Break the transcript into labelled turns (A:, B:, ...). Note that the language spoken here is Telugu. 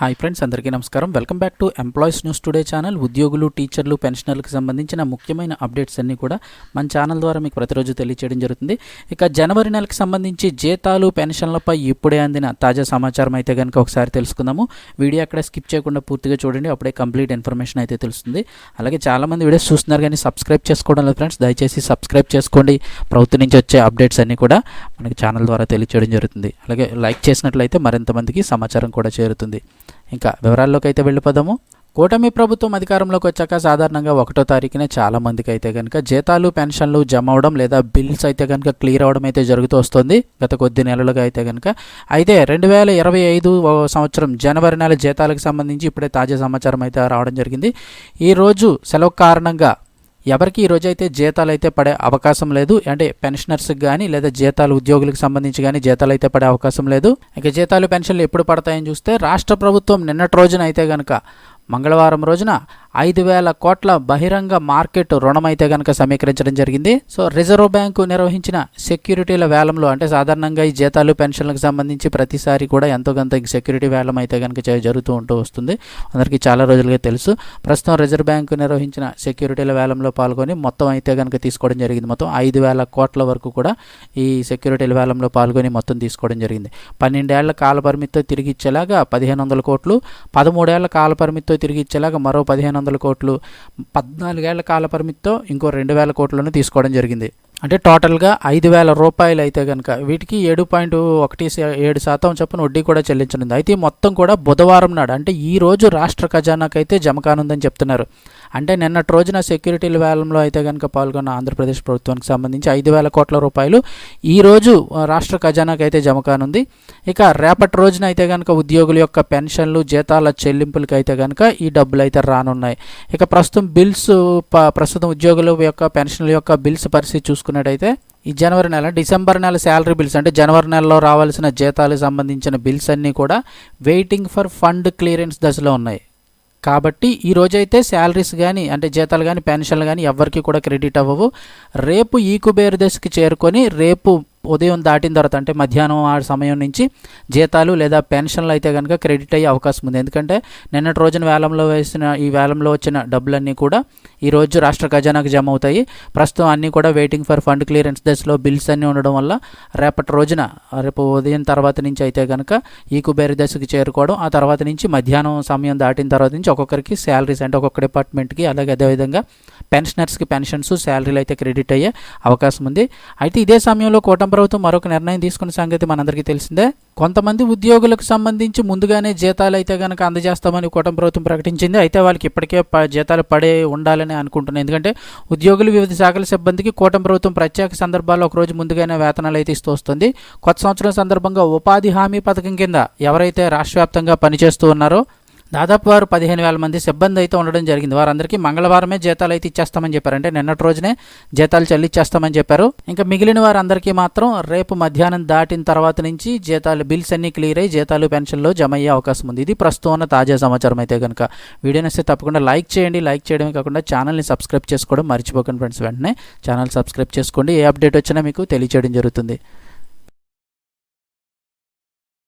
A: హాయ్ ఫ్రెండ్స్ అందరికీ నమస్కారం. Welcome back to employees news today channel ఉద్యోగులు టీచర్లు పెన్షనర్లకు సంబంధించిన ముఖ్యమైన అప్డేట్స్ అన్నీ కూడా మన ఛానల్ ద్వారా మీకు ప్రతిరోజు తెలియచేయడం జరుగుతుంది. ఇక జనవరి నెలకు సంబంధించి జీతాలు పెన్షన్లపై ఇప్పుడే అందిన తాజా సమాచారం అయితే కనుక ఒకసారి తెలుసుకుందాము. వీడియో అక్కడ స్కిప్ చేయకుండా పూర్తిగా చూడండి అప్పుడే కంప్లీట్ ఇన్ఫర్మేషన్ అయితే తెలుస్తుంది. అలాగే చాలామంది వీడియోస్ చూస్తున్నారు కానీ సబ్స్క్రైబ్ చేసుకోవడం లేదు ఫ్రెండ్స్ దయచేసి సబ్స్క్రైబ్ చేసుకోండి. ప్రభుత్వం నుంచి వచ్చే అప్డేట్స్ అన్నీ కూడా మనకి ఛానల్ ద్వారా తెలియచేయడం జరుగుతుంది. అలాగే లైక్ చేసినట్లయితే మరింత మందికి సమాచారం కూడా చేరుతుంది. ఇంకా వివరాల్లోకి అయితే వెళ్ళిపోదాము. కూటమి ప్రభుత్వం అధికారంలోకి వచ్చాక సాధారణంగా ఒకటో తారీఖునే చాలా మందికి అయితే కనుక జీతాలు పెన్షన్లు జమ అవడం లేదా బిల్స్ అయితే కనుక క్లియర్ అవడం అయితే జరుగుతూ వస్తుంది. గత కొద్ది నెలలుగా అయితే కనుక అయితే రెండు వేల ఇరవై ఐదు సంవత్సరం జనవరి నెల జీతాలకు సంబంధించి ఇప్పుడే తాజా సమాచారం అయితే రావడం జరిగింది. ఈ రోజు సెలవు కారణంగా ఎవరికి ఈ అయితే జీతాలు అయితే పడే అవకాశం లేదు. అంటే పెన్షనర్స్కి కానీ లేదా జీతాలు ఉద్యోగులకు సంబంధించి కానీ జీతాలు అయితే పడే అవకాశం లేదు. ఇక జీతాలు పెన్షన్లు ఎప్పుడు పడతాయని చూస్తే రాష్ట్ర ప్రభుత్వం నిన్నటి రోజున అయితే కనుక మంగళవారం రోజున ఐదు వేల కోట్ల బహిరంగ మార్కెట్ రుణం అయితే కనుక సమీకరించడం జరిగింది. సో రిజర్వ్ బ్యాంకు నిర్వహించిన సెక్యూరిటీల వేలంలో అంటే సాధారణంగా ఈ జీతాలు పెన్షన్లకు సంబంధించి ప్రతిసారి కూడా ఎంతో కొంత సెక్యూరిటీ వేలం అయితే కనుక జరుగుతూ ఉంటూ వస్తుంది. అందరికీ చాలా రోజులుగా తెలుసు. ప్రస్తుతం రిజర్వ్ బ్యాంకు నిర్వహించిన సెక్యూరిటీల వేలంలో పాల్గొని మొత్తం అయితే కనుక తీసుకోవడం జరిగింది. మొత్తం ఐదు వేల కోట్ల వరకు కూడా ఈ సెక్యూరిటీల వేలంలో పాల్గొని మొత్తం తీసుకోవడం జరిగింది. పన్నెండేళ్ళ కాల పరిమితితో తిరిగి ఇచ్చేలాగా పదిహేను వందల కోట్లు పదమూడేళ్ళ కాల పరిమితితో తిరిగి ఇచ్చేలాగా మరో పదిహేను వందల కోట్లు పద్నాలుగేళ్ళ కాల పరిమితితో ఇంకో రెండు వేల కోట్లను తీసుకోవడం జరిగింది. అంటే టోటల్గా ఐదు వేల రూపాయలు అయితే కనుక వీటికి ఏడు పాయింట్ ఒకటి ఏడు శాతం చొప్పున వడ్డీ కూడా చెల్లించనుంది. అయితే మొత్తం కూడా బుధవారం నాడు అంటే ఈ రోజు రాష్ట్ర ఖజానాకు అయితే జమ కానుందని చెప్తున్నారు. అంటే నిన్నటి రోజున సెక్యూరిటీల వేలంలో అయితే కనుక పాల్గొన్న ఆంధ్రప్రదేశ్ ప్రభుత్వానికి సంబంధించి ఐదు వేల కోట్ల రూపాయలు ఈ రోజు రాష్ట్ర ఖజానాకు అయితే జమ కానుంది. ఇక రేపటి రోజున అయితే కనుక ఉద్యోగుల యొక్క పెన్షన్లు జీతాల చెల్లింపులకి అయితే కనుక ఈ డబ్బులు అయితే రానున్నాయి. ఇక ప్రస్తుతం బిల్స్ ప- ప్రస్తుతం ఉద్యోగుల యొక్క పెన్షన్ల యొక్క బిల్స్ పరిస్థితి చూసుకున్నట్టయితే ఈ జనవరి నెల డిసెంబర్ నెల శాలరీ బిల్స్ అంటే జనవరి నెలలో రావాల్సిన జీతాలకు సంబంధించిన బిల్స్ అన్నీ కూడా వెయిటింగ్ ఫర్ ఫండ్ క్లియరెన్స్ దశలో ఉన్నాయి. కాబట్టి ఈ రోజైతే శాలరీస్ కానీ అంటే జీతాలు కానీ పెన్షన్లు కానీ ఎవరికి కూడా క్రెడిట్ అవ్వవు. రేపు ఈ కుబేర్ దశకి చేరుకొని రేపు ఉదయం దాటిన తర్వాత అంటే మధ్యాహ్నం ఆ సమయం నుంచి జీతాలు లేదా పెన్షన్లు అయితే కనుక క్రెడిట్ అయ్యే అవకాశం ఉంది. ఎందుకంటే నిన్నటి రోజున వేలంలో వేసిన ఈ వేలంలో వచ్చిన డబ్బులన్నీ కూడా ఈరోజు రాష్ట్ర ఖజానాకు జమ అవుతాయి. ప్రస్తుతం అన్నీ కూడా వెయిటింగ్ ఫర్ ఫండ్ క్లియరెన్స్ దశలో బిల్స్ అన్నీ ఉండడం వల్ల రేపటి రోజున రేపు ఉదయం తర్వాత నుంచి అయితే కనుక ఈ కుబేర దశకి చేరుకోవడం ఆ తర్వాత నుంచి మధ్యాహ్నం సమయం దాటిన తర్వాత నుంచి ఒక్కొక్కరికి శాలరీస్ అంటే ఒక్కొక్క డిపార్ట్మెంట్కి అలాగే అదేవిధంగా పెన్షనర్స్కి పెన్షన్స్ శాలరీలు అయితే క్రెడిట్ అయ్యే అవకాశం ఉంది. అయితే ఇదే సమయంలో కూటమి ప్రభుత్వం మరొక నిర్ణయం తీసుకున్న సంగతి మనందరికీ తెలిసిందే. కొంతమంది ఉద్యోగులకు సంబంధించి ముందుగానే జీతాలు అయితే కనుక అందజేస్తామని కూటమి ప్రభుత్వం ప్రకటించింది. అయితే వాళ్ళకి ఇప్పటికే ప- జీతాలు పడే ఉండాలని అనుకుంటున్నాను ఎందుకంటే ఉద్యోగులు వివిధ శాఖల సిబ్బందికి కూటమి ప్రభుత్వం ప్రత్యేక సందర్భాల్లో ఒకరోజు ముందుగానే వేతనాలు అయితే ఇస్తూ వస్తుంది. కొత్త సంవత్సరం సందర్భంగా ఉపాధి హామీ పథకం కింద ఎవరైతే రాష్ట్ర వ్యాప్తంగా పనిచేస్తూ ఉన్నారో దాదాపు వారు పదిహేను వేల మంది సిబ్బంది అయితే ఉండడం జరిగింది. వారందరికీ మంగళవారమే జీతాలు అయితే ఇచ్చేస్తామని చెప్పారు అంటే నిన్నటి రోజునే జీతాలు చెల్లిచ్చేస్తామని చెప్పారు. ఇంకా మిగిలిన వారందరికీ మాత్రం రేపు మధ్యాహ్నం దాటిన తర్వాత నుంచి జీతాలు బిల్స్ అన్ని క్లియర్ అయ్యి జీతాలు పెన్షన్లో జమ అయ్యే అవకాశం ఉంది. ఇది ప్రస్తుతం ఉన్న తాజా సమాచారం అయితే కనుక వీడియోని వస్తే తప్పకుండా లైక్ చేయండి. లైక్ చేయడమే కాకుండా ఛానల్ని సబ్స్క్రైబ్ చేసుకోవడం మర్చిపోకండి ఫ్రెండ్స్. వెంటనే ఛానల్ సబ్స్క్రైబ్ చేసుకోండి. ఏ అప్డేట్ వచ్చినా మీకు తెలియచేయడం జరుగుతుంది.